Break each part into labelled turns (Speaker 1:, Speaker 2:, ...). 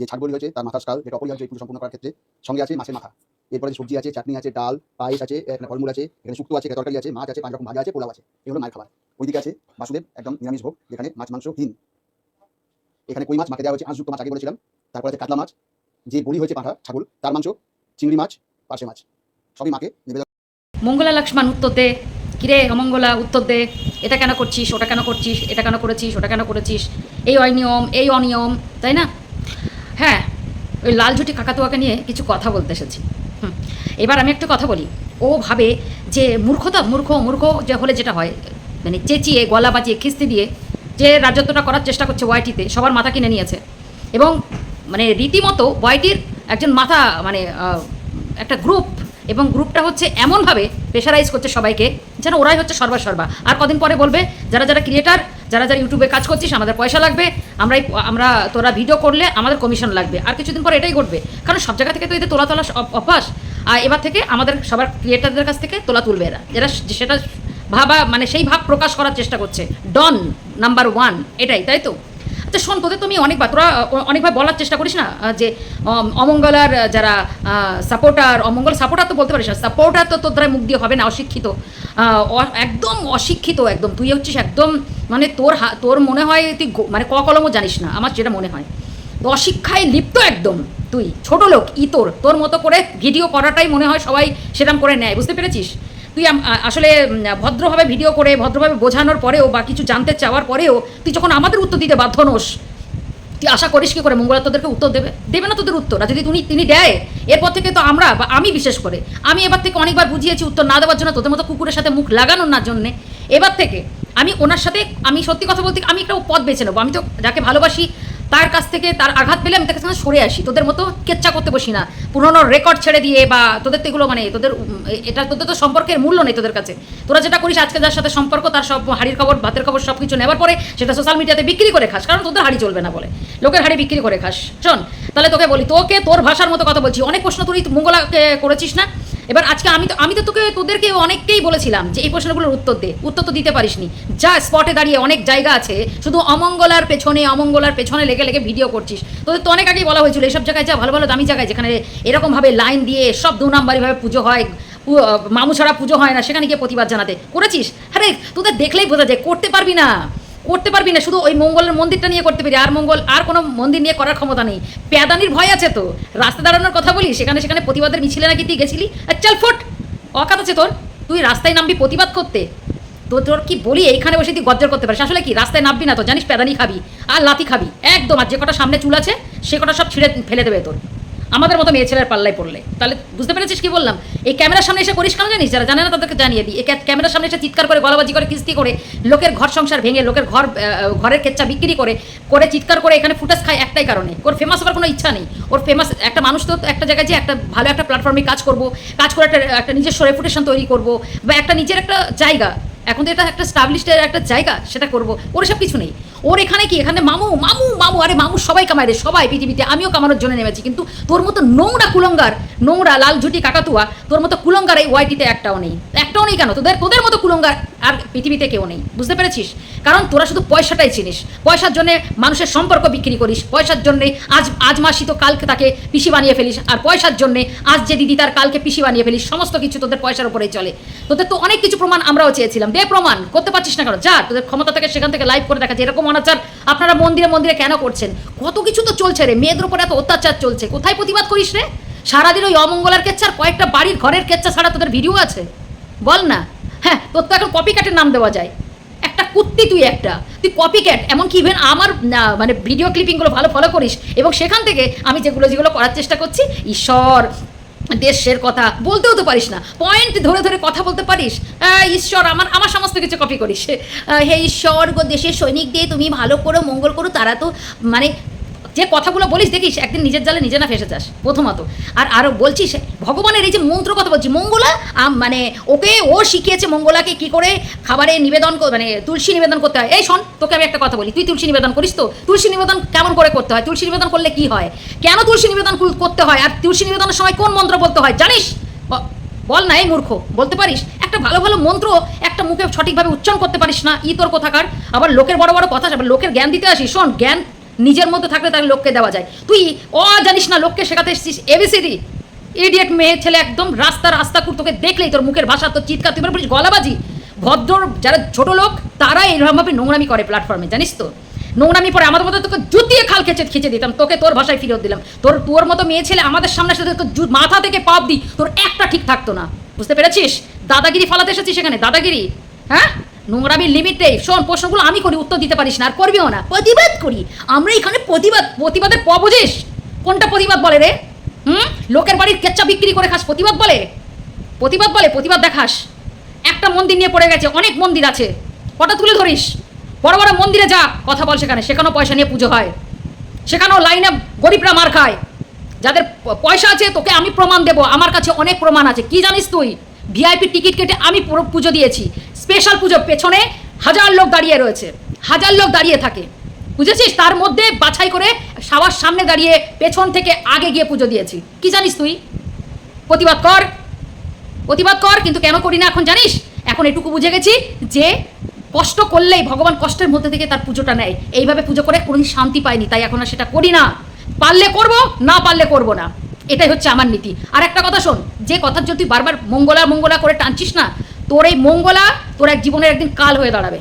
Speaker 1: যে ছাগলগুলি হয়েছে, তার মাথার স্কাল যেটা অপরিহার্য পুজো সম্পূর্ণ করার ক্ষেত্রে সঙ্গে আছে মাছের মাথা। এরপরে সবজি আছে, চাটনি আছে, ডাল, পায়েস আছে, এখানে ফলমূল আছে, এখানে শুক্তো আছে তরকারি আছে, মাছ আছে পাঁচ রকম ভাজা আছে, পোলাও আছে। এগুলো মায়ের খাবার। ওইদিকে আছে বাসুদেব, একদম নিরামিষ ভোগ, যেখানে মাছ, মাংস হীন এখানে কই মাছ মাকে দেওয়া হয়েছে আঁশযুক্ত মাছ আগে বলেছিলাম। তারপরে আছে কাতলা মাছ, যে বড়ি হয়েছে পাঁঠা, ছাগল, তার মাংস, চিংড়ি মাছ, পার্শে মাছ। সবই মাকে নিবেদন।
Speaker 2: মঙ্গলা লক্ষ্মণ উত্তর দে। কিরে অমঙ্গলা উত্তর দে। এটা কেন করছিস, ওটা কেন করছিস, এটা কেন করেছিস, ওটা কেন করেছিস? এই অনিয়ম এই অনিয়ম, তাই না? হ্যাঁ ওই লাল ঝুটি কাকাতুয়াকে নিয়ে কিছু কথা বলতে এসেছি। এবার আমি একটা কথা বলি। ও ভাবে যে মূর্খতা, মূর্খ মূর্খ যে হলে যেটা হয় মানে চেঁচিয়ে, গলা বাজিয়ে, খিস্তি দিয়ে যে রাজত্বটা করার চেষ্টা করছে ওয়াইটিতে, সবার মাথা কিনে নিয়েছে। এবং মানে রীতিমতো ওয়াইটির একজন মাথা মানে একটা গ্রুপ, এবং গ্রুপটা হচ্ছে এমনভাবে প্রেশারাইজ করছে সবাইকে যেন ওরাই হচ্ছে সর্বা। আর কদিন পরে বলবে, যারা যারা ক্রিয়েটার, যারা যারা ইউটিউবে কাজ করছিস, আমাদের পয়সা লাগবে আমরাই আমরা তোরা ভিডিও করলে আমাদের কমিশন লাগবে। আর কিছুদিন পর এটাই ঘটবে। কারণ সব জায়গা থেকে তো এদের তোলা তোলা অভ- অভ্যাস, আর এবার থেকে আমাদের সবার ক্রিয়েটারদের কাছ থেকে তোলা তুলবে এরা। এরা সেটা ভাবা মানে সেই ভাব প্রকাশ করার চেষ্টা করছে। ডন নাম্বার ওয়ান এটাই, তাই তো? আচ্ছা শোন তোদের তুমি অনেকবার তোরা অনেকবার বলার চেষ্টা করিস না যে অম, অমঙ্গলার যারা সাপোর্টার অমঙ্গল সাপোর্টার তো বলতে পারিস না সাপোর্টার তো তোর মুখ দিয়ে হবে না অশিক্ষিত। একদম অশিক্ষিত একদম তুই হচ্ছিস একদম মানে তোর তোর মনে হয় তুই মানে ক কলমও জানিস না আমার যেটা মনে হয়। তো অশিক্ষায় লিপ্ত একদম তুই ছোট লোক ই তোর তোর মতো করে ভিডিও করাটাই মনে হয় সবাই সেরকম করে নেয় বুঝতে পেরেছিস? তুই আসলে ভদ্রভাবে ভিডিও করে, ভদ্রভাবে বোঝানোর পরেও বা কিছু জানতে চাওয়ার পরেও তুই যখন আমাদের উত্তর দিতে বাধ্য নোস, তুই আশা করিস কি করে মঙ্গলা তোদেরকে উত্তর দেবে? দেবে না তোদের উত্তর। আর যদি তুমি তিনি দেয়, এরপর থেকে তো আমরা বা আমি বিশেষ করে, আমি এবার থেকে অনেকবার বুঝিয়েছি উত্তর না দেওয়ার জন্য তোদের মতো কুকুরের সাথে মুখ লাগানোর না জন্যে। এবার থেকে আমি ওনার সাথে, আমি সত্যি কথা বলতে, আমি একটা পথ বেছে নেব। আমি তো যাকে ভালোবাসি তার কাছ থেকে তার আঘাত পেলে আমি তার কাছে সরে আসি। তোদের মতো কেচ্চা করতে বসি না। পুরোনো রেকর্ড ছেড়ে দিয়ে বা তোদের তো এগুলো মানে তোদের এটা তোদের তো সম্পর্কের মূল্য নেই তোদের কাছে। তোরা যেটা করিস আজকে যার সাথে সম্পর্ক, তার সব হাড়ির খবর, ভাতের খবর সব কিছু নেওয়ার পরে সেটা সোশ্যাল মিডিয়াতে বিক্রি করে খাস। কারণ তোদের হাড়ি চলবে না বলে। লোকের হাড়ি বিক্রি করে খাস। শোন, তাহলে তোকে বলি, তোকে তোর ভাষার মতো কথা বলছি। অনেক প্রশ্ন তুই মঙ্গলাকে করেছিস না? এবার আজকে আমি তো আমি তো তোকে, তোদেরকে অনেককেই বলেছিলাম যে এই প্রশ্নগুলোর উত্তর দে, উত্তর তো দিতে পারিসনি। যা স্পটে দাঁড়িয়ে অনেক জায়গা আছে, শুধু অমঙ্গলার পেছনে অমঙ্গলার পেছনে লেগে লেগে ভিডিও করছিস। তোদের তো অনেক আগেই বলা হয়েছিল এইসব জায়গায় যা ভালো ভালো দামি জায়গায়, যেখানে এরকমভাবে লাইন দিয়ে সব দু নাম্বারিভাবে পুজো হয় মামু ছাড়া পুজো হয় না, সেখানে গিয়ে প্রতিবাদ জানাতে। করেছিস? আরে, তোদের দেখলেই বোঝা যায়, করতে পারবি না। করতে পারবি না, শুধু ওই মঙ্গলের মন্দিরটা নিয়ে করতে পারি আর মঙ্গল, আর কোনো মন্দির নিয়ে করার ক্ষমতা নেই। প্যাদানির ভয় আছে তো? রাস্তা দাঁড়ানোর কথা বলি, সেখানে সেখানে প্রতিবাদের মিছিলে নাকি তুই গেছিলি? আর চল ফোট, অকাত আছে তোর। তুই রাস্তায় নামবি প্রতিবাদ করতে। তো তোর কি বলি, এইখানে বসে তুই গজ্জর করতে পারিস? আসলে কি, রাস্তায় নামবি না তো, জানিস প্যাদানি খাবি আর লাথি খাবি। একদম, আর যে কটা সামনে চুল আছে, সে কটা সব ছিঁড়ে ফেলে দেবে তোর। আমাদের মতো মেয়ে ছেলের পাল্লায় পড়লে। তাহলে বুঝতে পেরেছিস কি বললাম? এই ক্যামেরার সামনে এসে করিস কেন জানিস? যারা জানে না তাদেরকে জানিয়ে দিই। এই ক্যা- ক্যামেরার সামনে এসে চিৎকার করে, গলাবাজি করে, কিস্তি করে, লোকের ঘর সংসার ভেঙে, লোকের ঘর ঘরের কেচ্চা বিক্রি করে করে চিৎকার করে এখানে ফুটাস খায় একটাই কারণে। ওর ফেমাস হওয়ার কোনো ইচ্ছা নেই। ওর ফেমাস একটা মানুষ তো একটা জায়গায় যে একটা ভালো একটা প্ল্যাটফর্মে কাজ করব, কাজ করে একটা একটা নিজস্ব রেপুটেশন তৈরি করব, বা একটা নিজের একটা জায়গা। এখন তো এটা একটা স্টাবলিশের একটা জায়গা, সেটা করব। ওর সব কিছু নেই। ওর এখানে কি? এখানে মামু মামু মামু, আরে মামু সবাই কামায় রে, সবাই পৃথিবীতে। আমিও কামানোর জন্য নেমেছি, কিন্তু তোর মতো নোংরা কুলঙ্গার, নোংরা লাল ঝুটি কাকাতুয়া, তোর মতো কুলঙ্গার এই ওয়াইটিতে একটাও নেই। একটাও নেই কেন? তোদের তোদের মতো কুলঙ্গার আর পৃথিবীতে কেউ নেই। বুঝতে পেরেছিস? কারণ তোরা শুধু পয়সাটাই চিনিস। পয়সার জন্য মানুষের সম্পর্ক বিক্রি করিস। পয়সার জন্যে আজ আজ মাসি তো কালকে তাকে পিসি বানিয়ে ফেলিস। আর পয়সার জন্যে আজ যে দিদি তার কালকে পিসি বানিয়ে ফেলিস, সমস্ত কিছু তোদের পয়সার উপরেই চলে। তোদের তো অনেক কিছু প্রমাণ আমরাও চেয়েছিলাম। দে প্রমাণ করতে পারছিস না কেন? যা তোদের ক্ষমতা থেকে সেখান থেকে লাইভ করে দেখা যায় এরকম অনাচার আপনারা মন্দিরে মন্দিরে কেন করছেন? কত কিছু তো চলছে রে, মেয়েদের উপর এত অত্যাচার চলছে। কোথায় প্রতিবাদ করিস রে? সারাদিন ওই অমঙ্গলার কেচ্ছা আর কয়েকটা বাড়ির ঘরের কেচ্ছা ছাড়া তোদের ভিডিও আছে? বল না। হ্যাঁ তোর তো এখন কপি কাটের নাম দেওয়া যায়। একটা কুত্তি তুই একটা। তুই কপি ক্যাট এমনকি ইভেন আমার মানে ভিডিও ক্লিপিংগুলো ভালো ফলো করিস। এবং সেখান থেকে আমি যেগুলো যেগুলো করার চেষ্টা করছি, ঈশ্বর দেশের কথা বলতেও তো পারিস না। পয়েন্ট ধরে ধরে কথা বলতে পারিস। ঈশ্বর, আমার আমার সমস্ত কিছু কপি করিস। হে ঈশ্বর গো, দেশের সৈনিক দিয়ে তুমি ভালো করো, মঙ্গল করো, তারা তো মানে যে কথাগুলো বলিস, দেখিস, একদিন নিজের জালে নিজে না ফেসে যাস, প্রথমত। আর আরও বলছিস, ভগবানের এই যে মন্ত্র কথা বলছি, মঙ্গলা মানে ওকে ও শিখিয়েছে মঙ্গলাকে কি করে খাবারে নিবেদন মানে তুলসী নিবেদন করতে হয়। এই শোন, তোকে আমি একটা কথা বলি, তুই তুলসী নিবেদন করিস তো? তুলসী নিবেদন কেমন করে করতে হয়? তুলসী নিবেদন করলে কি হয়? কেন তুলসী নিবেদন করতে হয়? আর তুলসী নিবেদনের সময় কোন মন্ত্র বলতে হয়? জানিস? বল না, এই মূর্খ, বলতে পারিস? একটা ভালো ভালো মন্ত্র একটা মুখে সঠিকভাবে উচ্চারণ করতে পারিস না, ই তোর কোথাকার? আবার লোকের বড় বড় কথা লোকের জ্ঞান দিতে আসিস। শোন, জ্ঞান নিজের মধ্যে থাকলে তাহলে লোককে দেওয়া যায়। তুই অ, জানিস না, লোককে শেখাতে এসেছিস? এবিসিডি ইডিয়েট মেয়ে ছেলে একদম রাস্তা রাস্তা কুর তোকে দেখলেই তোর মুখের ভাষা, তোর চিৎকার, তুই বলিস গলাবাজি। ভদ্র যারা ছোট লোক তারা এইরকমভাবে নোংরামি করে প্ল্যাটফর্মে জানিস তো? নোংরামি পরে আমাদের মতো তোকে জুতিয়ে খাল খেচে, খিচে দিতাম, তোকে তোর ভাষায় ফিরত দিলাম। তোর তোর মতো মেয়ে ছেলে আমাদের সামনে সাথে তোর মাথা থেকে পাপ দি তোর একটা ঠিক থাকতো না। বুঝতে পেরেছিস? দাদাগিরি ফালাতে এসেছিস সেখানে, দাদাগিরি? হ্যাঁ? নোংরামির লিমিট নেই শোন, প্রশ্নগুলো আমি করি, উত্তর দিতে পারিস না, আর করবিও না। প্রতিবাদ করি। আমরা এখানে প্রতিবাদ, প্রতিবাদের প বুঝিস? কোনটা প্রতিবাদ বলে রে? হুম? লোকের বাড়ির কেচ্চা বিক্রি করে খাস, প্রতিবাদ বলে? প্রতিবাদ বলে, প্রতিবাদ দেখাস। একটা মন্দির নিয়ে পড়ে গেছে, অনেক মন্দির আছে। কটা তুলে ধরিস? বড় বড় মন্দিরে যা, কথা বল সেখানে। সেখানেও পয়সা নিয়ে পুজো হয়। সেখানেও লাইনে গরিবরা মার খায়। যাদের পয়সা আছে, তোকে আমি প্রমাণ দেবো। আমার কাছে অনেক প্রমাণ আছে। কি জানিস তুই? ভিআইপি টিকিট কেটে আমি পুজো দিয়েছি। স্পেশাল পুজো পেছনে হাজার লোক দাঁড়িয়ে রয়েছে। হাজার লোক দাঁড়িয়ে থাকে। বুঝেছিস? তার মধ্যে বাছাই করে সবার সামনে দাঁড়িয়ে পেছন থেকে আগে গিয়ে পুজো দিয়েছি। কি জানিস তুই? প্রতিবাদ কর। প্রতিবাদ কর, কিন্তু কেন করি না এখন জানিস? এখন এটুকু বুঝে গেছি যে কষ্ট করলেই ভগবান কষ্টের মধ্যে থেকে তার পুজোটা নেয়। এইভাবে পুজো করে কোনোদিন শান্তি পায়নি, তাই এখন আর সেটা করি না। পারলে করব, না পারলে করব না। এটাই হচ্ছে আমার নীতি। আর একটা কথা শোন, যে কথার যদি বারবার মঙ্গলা মঙ্গলা করে টানছিস না, তোর এই মঙ্গলা তোর এক জীবনের একদিন কাল হয়ে দাঁড়াবে।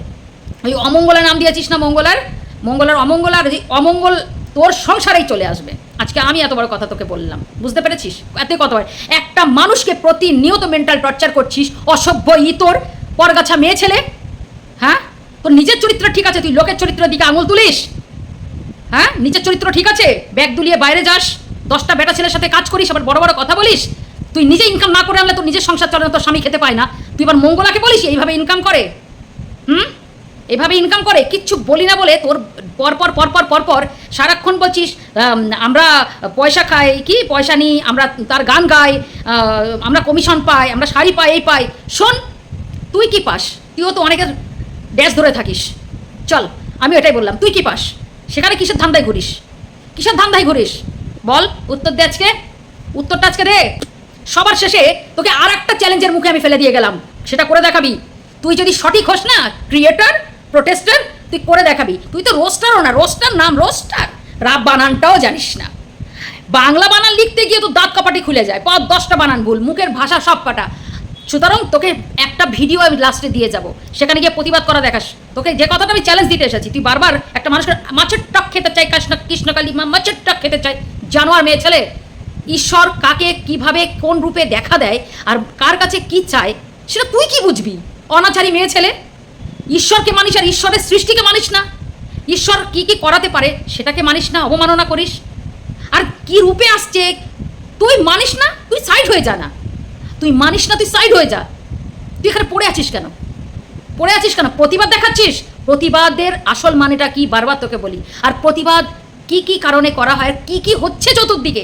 Speaker 2: ওই অমঙ্গলা নাম দিয়েছিস না মঙ্গলার? মঙ্গলার অমঙ্গলার অমঙ্গল তোর সংসারেই চলে আসবে। আজকে আমি এত বড় কথা তোকে বললাম, বুঝতে পেরেছিস? এত কথা হয় একটা মানুষকে প্রতিনিয়ত মেন্টাল টর্চার করছিস, অসভ্য ইতর পরগাছা মেয়ে ছেলে হ্যাঁ? তোর নিজের চরিত্র ঠিক আছে, তুই লোকের চরিত্রের দিকে আঙুল তুলিস হ্যাঁ? নিজের চরিত্র ঠিক আছে, ব্যাগ দুলিয়ে বাইরে যাস দশটা বেটা ছেলের সাথে কাজ করিস, আবার বড় বড় কথা বলিস, তুই নিজে ইনকাম না করে আনলে তোর নিজের সংসার চলে না তোর স্বামী খেতে পায় না। তুই এবার মঙ্গলাকে বলিস, এইভাবে ইনকাম করে। হুম? এভাবে ইনকাম করে, কিচ্ছু বলি না বলে তোর পরপর পরপর পরপর সারাক্ষণ বলছিস আমরা পয়সা খাই, কি? পয়সা নিই, আমরা তার গান গাই আমরা কমিশন পাই, আমরা শাড়ি পাই, এই পাই। শোন, তুই কি পাস? তুইও তো অনেকের ড্যাশ ধরে থাকিস। চল, আমি এটাই বললাম, তুই কি পাস? সেখানে কিসের ধান্দায় ঘুরিস? কিসের ধান্দায় ঘুরিস? বল, উত্তর দে আজকে। উত্তরটা আজকে দে। সবার শেষে তোকে আর একটা চ্যালেঞ্জের মুখে আমি ফেলে দিয়ে গেলাম। সেটা করে দেখাবি। তুই যদি সঠিক হোস না ক্রিয়েটার প্রোটেস্টার তুই করে দেখাবি। তুই তো রোস্টারও না রোস্টার নাম রোস্টার রাব বানানটাও জানিস না। বাংলা বানান লিখতে গিয়ে তো দাঁত কপাটি খুলে যায়। পর দশটা বানান ভুল, মুখের ভাষা সব কাটা। সুতরাং তোকে একটা ভিডিও আমি লাস্টে দিয়ে যাব। সেখানে গিয়ে প্রতিবাদ করা দেখাস। তোকে যে কথাটা আমি চ্যালেঞ্জ দিতে এসেছি, তুই বারবার একটা মানুষের মাছের টক খেতে চাই, কৃষ্ণ কৃষ্ণকালী মাছের টক খেতে চাই। জানোয়ার মেয়ে ছেলে। ঈশ্বর কাকে কীভাবে কোন রূপে দেখা দেয় আর কার কাছে কি চায়, সেটা তুই কি বুঝবি? অনাচারী মেয়ে ছেলে। ঈশ্বরকে মানিস আর ঈশ্বরের সৃষ্টিকে মানিস না। ঈশ্বর কি কি করাতে পারে সেটাকে মানিস না, অবমাননা করিস। আর কি রূপে আসছে, তুই মানিস না, তুই সাইড হয়ে যা না। তুই মানিস না, তুই সাইড হয়ে যা। তুই এখানে পড়ে আছিস কেন? পড়ে আছিস কেন? প্রতিবাদ দেখাচ্ছিস? প্রতিবাদের আসল মানেটা কি? বারবার তোকে বলি। আর প্রতিবাদ কি কি কারণে করা হয়, কি কি হচ্ছে চতুর্দিকে?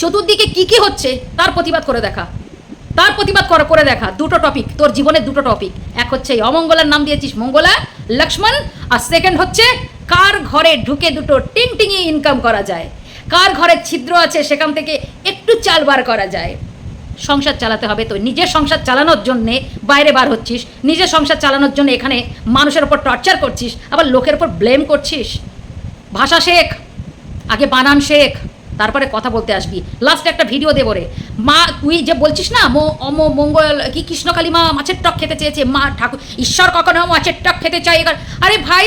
Speaker 2: চতুর্দিকে কি কি হচ্ছে, তার প্রতিবাদ করে দেখা। তার প্রতিবাদ কর, করে দেখা। দুটো টপিক তোর জীবনের দুটো টপিক এক হচ্ছে অমঙ্গলার নাম দিয়েছিস, মঙ্গলা, লক্ষ্মণ, আর সেকেন্ড হচ্ছে কার ঘরে ঢুকে দুটো টিং টিঙে ইনকাম করা যায়? কার ঘরে ছিদ্র আছে, সেখান থেকে একটু চাল বার করা যায়? সংসার চালাতে হবে তো, নিজের সংসার চালানোর জন্যে বাইরে বার হচ্ছিস। নিজের সংসার চালানোর জন্য এখানে মানুষের ওপর টর্চার করছিস, আবার লোকের ওপর ব্লেম করছিস। ভাষা শেখ আগে বানান শেখ, তারপরে কথা বলতে আসবি। লাস্টে একটা ভিডিও দেবো রে মা, তুই যে বলছিস না, মো, অম, মঙ্গল, কি কৃষ্ণকালী মা মাছের টক খেতে চেয়েছে, মা, ঠাকুর, ঈশ্বর কখনো মাছের টক খেতে চাই এবার। আরে ভাই,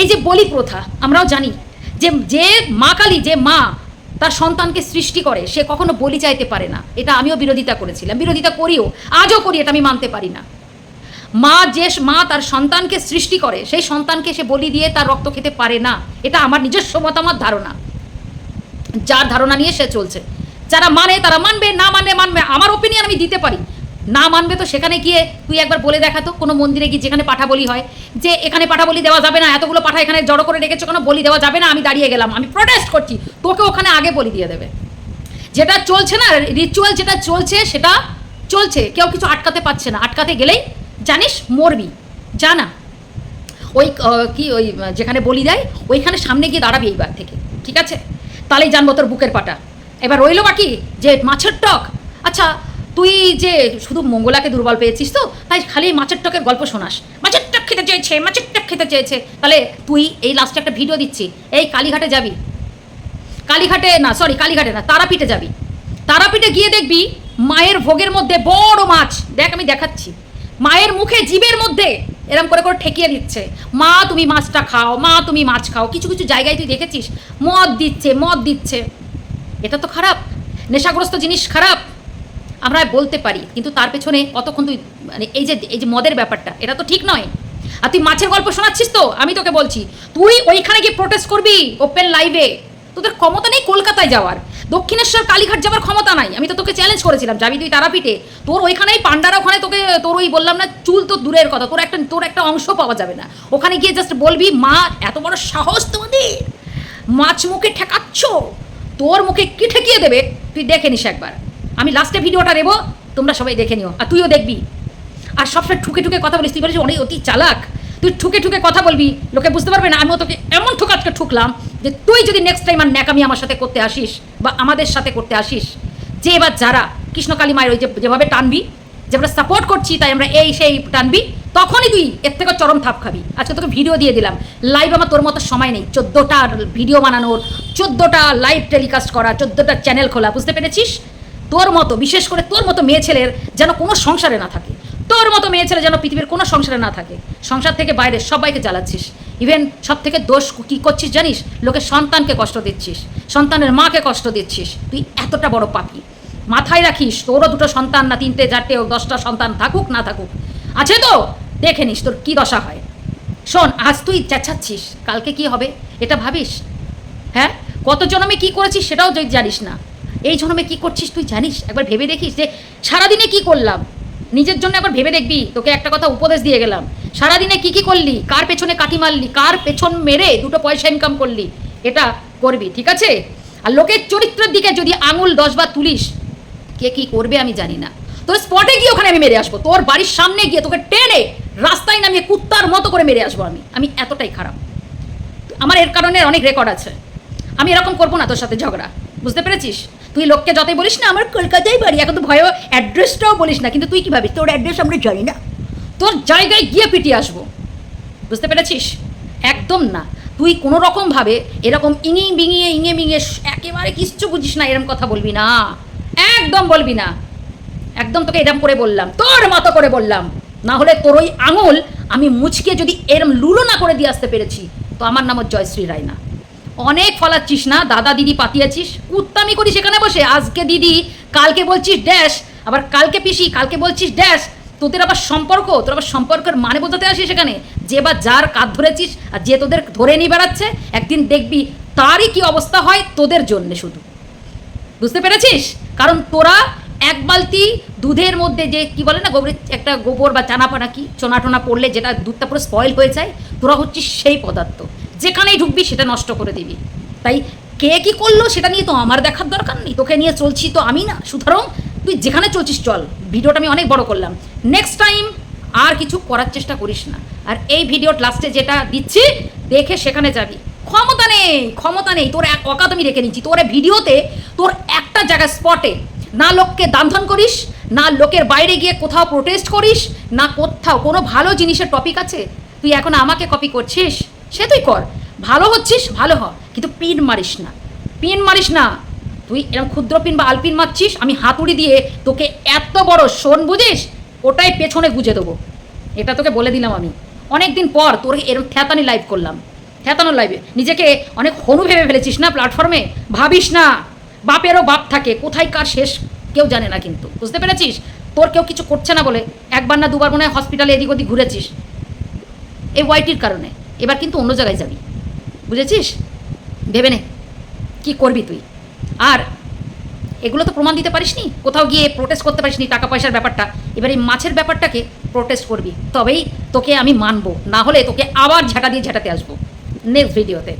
Speaker 2: এই যে বলি প্রথা, আমরাও জানি যে যে মা কালী, যে মা, তার সন্তানকে সৃষ্টি করে, সে কখনো বলি চাইতে পারে না। এটা আমিও বিরোধিতা করেছিলাম। বিরোধিতা করিও, আজও করি, এটা আমি মানতে পারি না। মা যে মা তার সন্তানকে সৃষ্টি করে, সেই সন্তানকে সে বলি দিয়ে তার রক্ত খেতে পারে না। এটা আমার নিজস্ব মতামত, ধারণা। যার ধারণা নিয়ে সে চলছে। যারা মানে তারা মানবে, না মানবে মানবে, আমার ওপিনিয়ন আমি দিতে পারি। না মানবে তো সেখানে গিয়ে তুই একবার বলে দেখাতো কোনো মন্দিরে গিয়ে যেখানে পাঠা বলি হয়, যে এখানে পাঠা বলি দেওয়া যাবে না, এতগুলো পাঠা এখানে জড়ো করে রেখেছো কোনো, বলি দেওয়া যাবে না, আমি দাঁড়িয়ে গেলাম, আমি প্রোটেস্ট করছি, তোকে ওখানে আগে বলি দিয়ে দেবে। যেটা চলছে না রিচুয়াল যেটা চলছে, সেটা চলছে, কেউ কিছু আটকাতে পারছে না, আটকাতে গেলেই জানিস মরবি জানা ওই কি ওই, যেখানে বলি দেয়, ওইখানে সামনে গিয়ে দাঁড়াবি এইবার থেকে, ঠিক আছে? তাহলেই জানব তোর বুকের পাটা। এবার রইল বাকি যে মাছের টক। আচ্ছা তুই যে শুধু মঙ্গলাকে দুর্বল পেয়েছিস তো, তাই খালি মাছের টকের গল্প শোনাস। মাছের টক খেতে চেয়েছে, মাছের টক খেতে চেয়েছে। তাহলে তুই এই লাস্টে একটা ভিডিও দিচ্ছি। এই কালীঘাটে যাবি। কালীঘাটে না সরি কালীঘাটে না, তারাপীঠে যাবি। তারাপীঠে গিয়ে দেখবি মায়ের ভোগের মধ্যে বড় মাছ। দেখ, আমি দেখাচ্ছি। মায়ের মুখে, জীবের মধ্যে এরম করে করে ঠেকিয়ে দিচ্ছে। মা, তুমি মাছটা খাও, মা, তুমি মাছ খাও, কিছু কিছু জায়গায় তুই দেখেছিস? মদ দিচ্ছে মদ দিচ্ছে। এটা তো খারাপ। নেশাগ্রস্ত জিনিস খারাপ। আমরা বলতে পারি, কিন্তু তার পেছনে কতক্ষণ তুই মানে এই যে এই যে মদের ব্যাপারটা, এটা তো ঠিক নয়। আর তুই মাছের গল্প শোনাচ্ছিস তো? আমি তোকে বলছি, তুই ওইখানে গিয়ে প্রোটেস্ট করবি ওপেন লাইভে তোদের ক্ষমতা নেই কলকাতায় যাওয়ার। দক্ষিণেশ্বর কালীঘাট যাওয়ার ক্ষমতা নাই। আমি তো তোকে চ্যালেঞ্জ করেছিলাম, যাবি তুই তারাপীঠে। তোর ওইখানেই পান্ডারা ওখানে তোকে, তোর ওই বললাম না, চুল তো দূরের কথা, তোর একটা তোর একটা অংশ পাওয়া যাবে না। ওখানে গিয়ে জাস্ট বলবি, মা, এত বড় সাহস তোমাদের। মাছ মুখে ঠেকাচ্ছ। তোর মুখে কি ঠেকিয়ে দেবে? তুই দেখে নিস একবার। আমি লাস্টে ভিডিওটা দেবো, তোমরা সবাই দেখে নিও। আর তুইও দেখবি। আর সবসময় ঠুকে ঠুকে কথা বলিস। তুই বলিস, অনেক অতি চালাক। তুই ঠুকে ঠুকে কথা বলবি। লোকে বুঝতে পারবে না, আমিও তোকে এমন ঠোকাচকে ঠুকলাম। যে তুই যদি নেক্সট টাইম আর ন্যাকামি আমার সাথে করতে আসিস বা আমাদের সাথে করতে আসিস, যে এবার যারা কৃষ্ণকালী মায়ের ওই যেভাবে টানবি, যে আমরা সাপোর্ট করছি, তাই আমরা এই সেই টানবি, তখনই তুই এর থেকে চরম থাপ খাবি। আজকে তোকে ভিডিও দিয়ে দিলাম। লাইভ আমার তোর মতো সময় নেই। চোদ্দোটা ভিডিও বানানোর, চোদ্দোটা লাইভ টেলিকাস্ট করা চোদ্দোটা চ্যানেল খোলা, বুঝতে পেরেছিস? তোর মতো, বিশেষ করে তোর মতো মেয়ে ছেলের যেন কোনো সংসারে না থাকে। তোর মতো মেয়ে ছেলে যেন পৃথিবীর কোনো সংসারে না থাকে। সংসার থেকে বাইরে সবাইকে জ্বালাচ্ছিস। ইভেন সব থেকে দোষ কী করছিস জানিস? লোকে সন্তানকে কষ্ট দিচ্ছিস, সন্তানের মাকে কষ্ট দিচ্ছিস। তুই এতটা বড় পাপি। মাথায় রাখিস, তোরও দুটো সন্তান না, তিনটে, চারটে, ও দশটা সন্তান থাকুক, না থাকুক। আছে তো? দেখে নিস তোর কী দশা হয়। শোন, আজ তুই চেঁচাচ্ছিস, কালকে কি হবে, এটা ভাবিস? হ্যাঁ? কত জন্মে কি করেছিস সেটাও যদি জানিস না। এই জনমে কি করছিস তুই জানিস? একবার ভেবে দেখিস যে সারাদিনে কি করলাম? নিজের জন্য একবার ভেবে দেখবি। তোকে একটা কথা উপদেশ দিয়ে গেলাম। সারাদিনে কি কি করলি? কার পেছনে কাটি মারলি? কার পেছন মেরে দুটো পয়সা ইনকাম করলি? এটা করবি, ঠিক আছে? আর লোকের চরিত্রের দিকে যদি আঙুল দশবার তুলিস, কে কি করবে আমি জানি না। তোর স্পটে গিয়ে ওখানে আমি মেরে আসব। তোর বাড়ির সামনে গিয়ে তোকে টেনে রাস্তায় নামিয়ে কুত্তার মতো করে মেরে আসব আমি। আমি এতটাই খারাপ। আমার এর কারণে অনেক রেকর্ড আছে। আমি এরকম করব না তোর সাথে ঝগড়া। বুঝতে পেরেছিস? তুই লোককে যতই বলিস না, আমার কলকাতায় বাড়ি, এখন তো ভয় অ্যাড্রেসটাও বলিস না। কিন্তু তুই কী ভাবিস? তোর অ্যাড্রেস আমরা জানি না। তোর জায়গায় গিয়ে পিটিয়ে আসব। বুঝতে পেরেছিস? একদম না। তুই কোনো রকমভাবে এরকম ইঙে বিঙিয়ে, ইঙে মিঙে একেবারে কিচ্ছু বুঝিস না এরকম কথা বলবি না। একদম বলবি না। একদম তোকে এরম করে বললাম, তোর মতো করে বললাম। না হলে তোর ওই আঙুল আমি মুচকে যদি এরম লুলো না করে দিয়ে আসতে পেরেছি, তো আমার নাম জয়শ্রী রায় না অনেক ফলাচ্ছিস না, দাদা দিদি পাতিয়েছিস, কুত্তামি করি সেখানে বসে। আজকে দিদি, কালকে বলছিস ড্যাশ, আবার কালকে পিসি, কালকে বলছিস ড্যাশ তোদের আবার সম্পর্ক? তোর আবার সম্পর্কের মানে বোঝাতে আসিস সেখানে? যে বা যার কাঁধ ধরেছিস আর যে তোদের ধরে নিয়ে বেড়াচ্ছে, একদিন দেখবি তারই কি অবস্থা হয় তোদের জন্যে শুধু। বুঝতে পেরেছিস? কারণ তোরা এক বালতি দুধের মধ্যে যে কি বলে না, গোবরের একটা গোবর বা চানা পানা কি চোনা টোনা পড়লে যেটা দুধটা পুরো স্পয়েল হয়ে যায়, তোরা হচ্ছিস সেই পদার্থ। যেখানেই ঢুকবি সেটা নষ্ট করে দিবি। তাই কে কি করল সেটা নিয়ে তো আমার দেখার দরকার নেই। তোকে নিয়ে চলছি তো আমি না। সুতরাং তুই যেখানে চলছিস চল। ভিডিওটা আমি অনেক বড় করলাম। নেক্সট টাইম আর কিছু করার চেষ্টা করিস না। আর এই ভিডিওর লাস্টে যেটা দিচ্ছি, দেখে সেখানে যাবি। ক্ষমতা নেই ক্ষমতা নেই। তোর এক অকাত আমি রেখে নিচ্ছি তোর ভিডিওতে তোর একটা জায়গায় স্পটে না লোককে দান্ধন করিস, না লোকের বাইরে গিয়ে কোথাও প্রোটেস্ট করিস, না কোথাও কোনো ভালো জিনিসের টপিক আছে। তুই এখন আমাকে কপি করছিস? সে তুই কর। ভালো হচ্ছিস, ভালো হ। কিন্তু পিন মারিস না। পিন মারিস না। তুই এরকম ক্ষুদ্রপিন বা আলপিন মারছিস, আমি হাতুড়ি দিয়ে তোকে এত বড় শোন, বুঝিস? ওটাই পেছনে গুজে দেবো। এটা তোকে বলে দিলাম আমি। অনেক দিন পর তোর এরকম থ্যাতানি লাইভ করলাম। থ্যাতানো লাইভে নিজেকে অনেক হনু ভেবে ফেলেছিস না প্ল্যাটফর্মে ভাবিস না। বাপেরও বাপ থাকে। কোথায় কার শেষ কেউ জানে না কিন্তু। বুঝতে পেরেছিস? তোর কেউ কিছু করছে না বলে একবার না দুবার মনে হয় হসপিটালে এদিক ওদিক ঘুরেছিস। এই ওয়াইটির কারণে। এবার কিন্তু অন্য জায়গায় যাবি। বুঝেছিস? ভেবে নে। কী করবি তুই? আর এগুলো তো প্রমাণ দিতে পারিসনি? কোথাও গিয়ে প্রোটেস্ট করতে পারিসনি টাকা পয়সার ব্যাপারটা। এবার এই মাছের ব্যাপারটাকে প্রোটেস্ট করবি। তবেই তোকে আমি মানবো। না হলে তোকে আবার ঝাঁটা দিয়ে ঝাঁটাতে আসব। নেক্সট ভিডিওতে